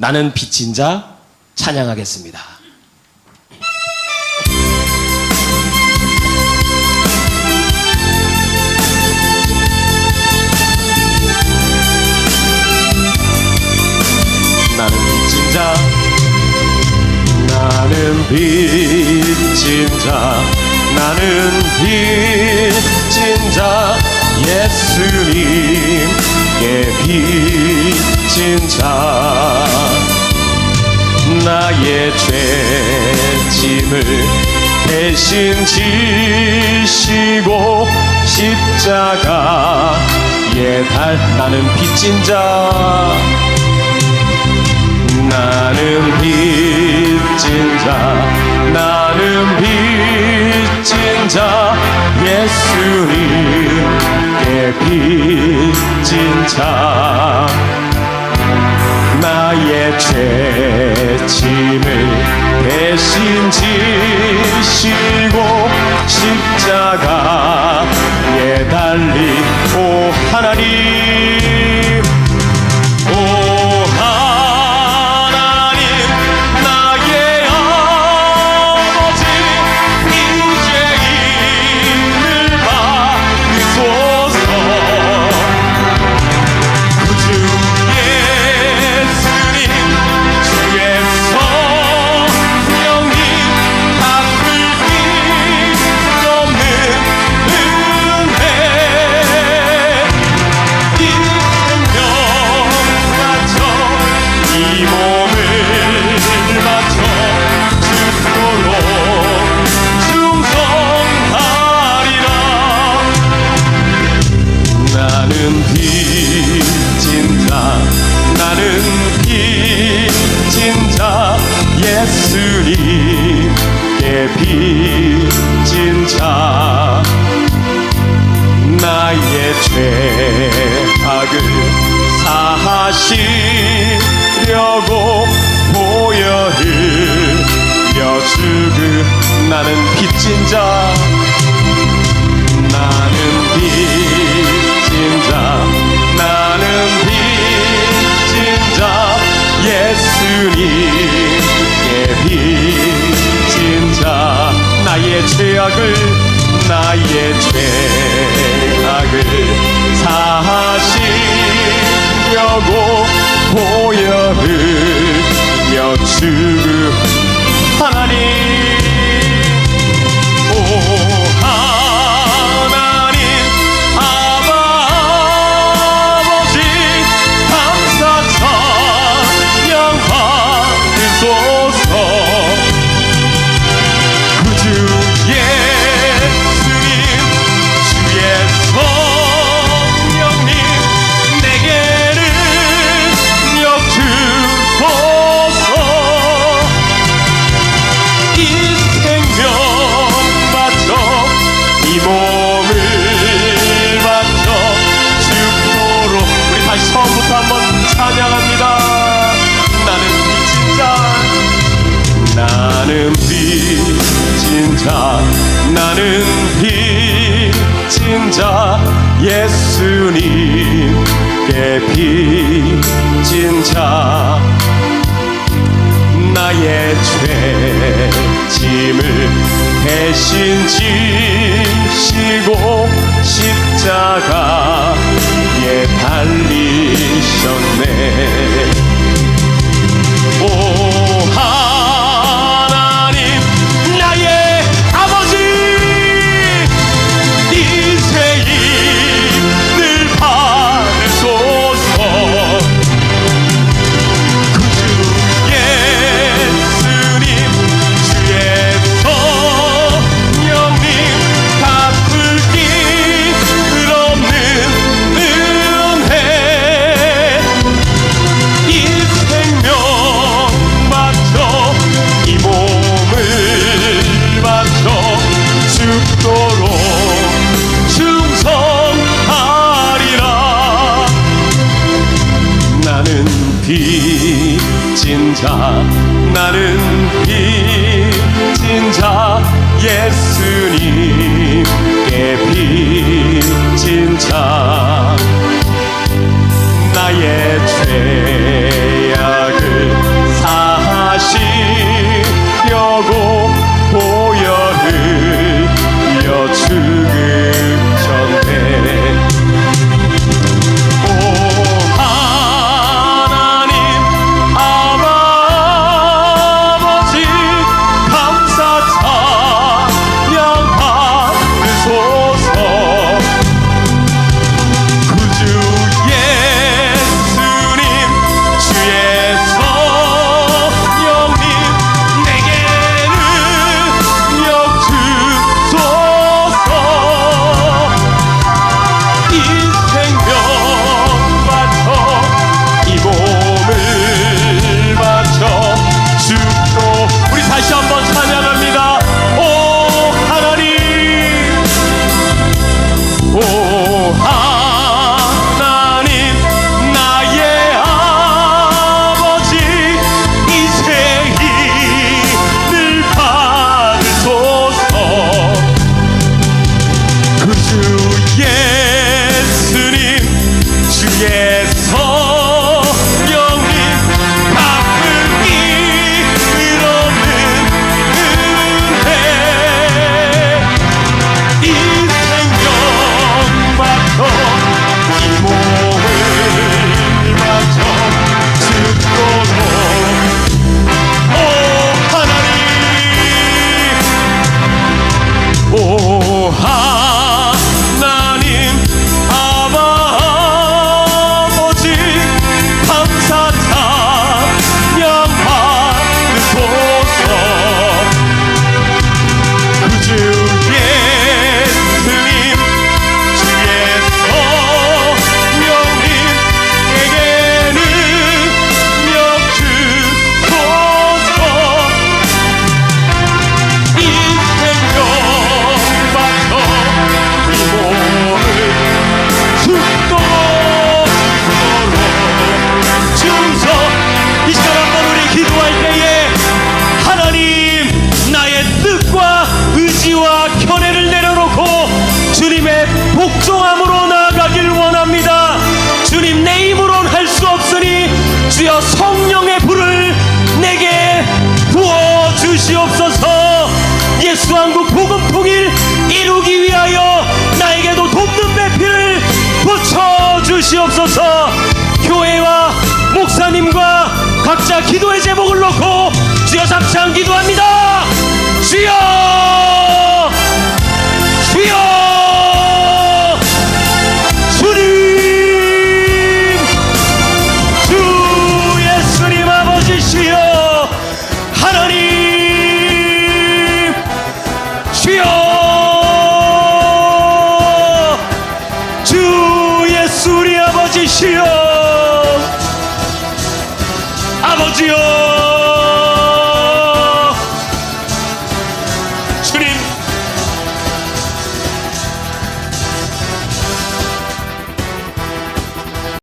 나는 빚진 자 찬양하겠습니다. 나는 빚진 자 나는 빚진 자 나는 빚진 자 예수님께 빚진 자 나의 죄짐을 대신 지시고 십자가에 달 나는 빚진 자. 나는 빚진 자. 나는 빚진 자. 예수님께 빚진 자 나의 죄짐을 대신 지시고 나는 빚진 자. 나는 빚진 자. 나는 빚진 자. 예수님께 빚진 자. 나의 죄악을 나의 죄악을 사하시려고 보혈을 여주 예수님께 빚진 자 나의 죄짐을 대신 지시고 십자가에 달리 빚진 자 나는 빚진 자 예수님께 빚진 자. 나의 죄 Oh, 복종함으로 나아가길 원합니다. 주님 내 힘으로는 할 수 없으니 주여 성령의 불을 내게 부어 주시옵소서. 예수 왕국 복음 통일 이루기 위하여 나에게도 돕는 배필을 붙여 주시옵소서. 교회와 목사님과 각자 기도의 제목을 놓고 주여 삼창 기도합니다. 주여! 아버지시여. 아버지여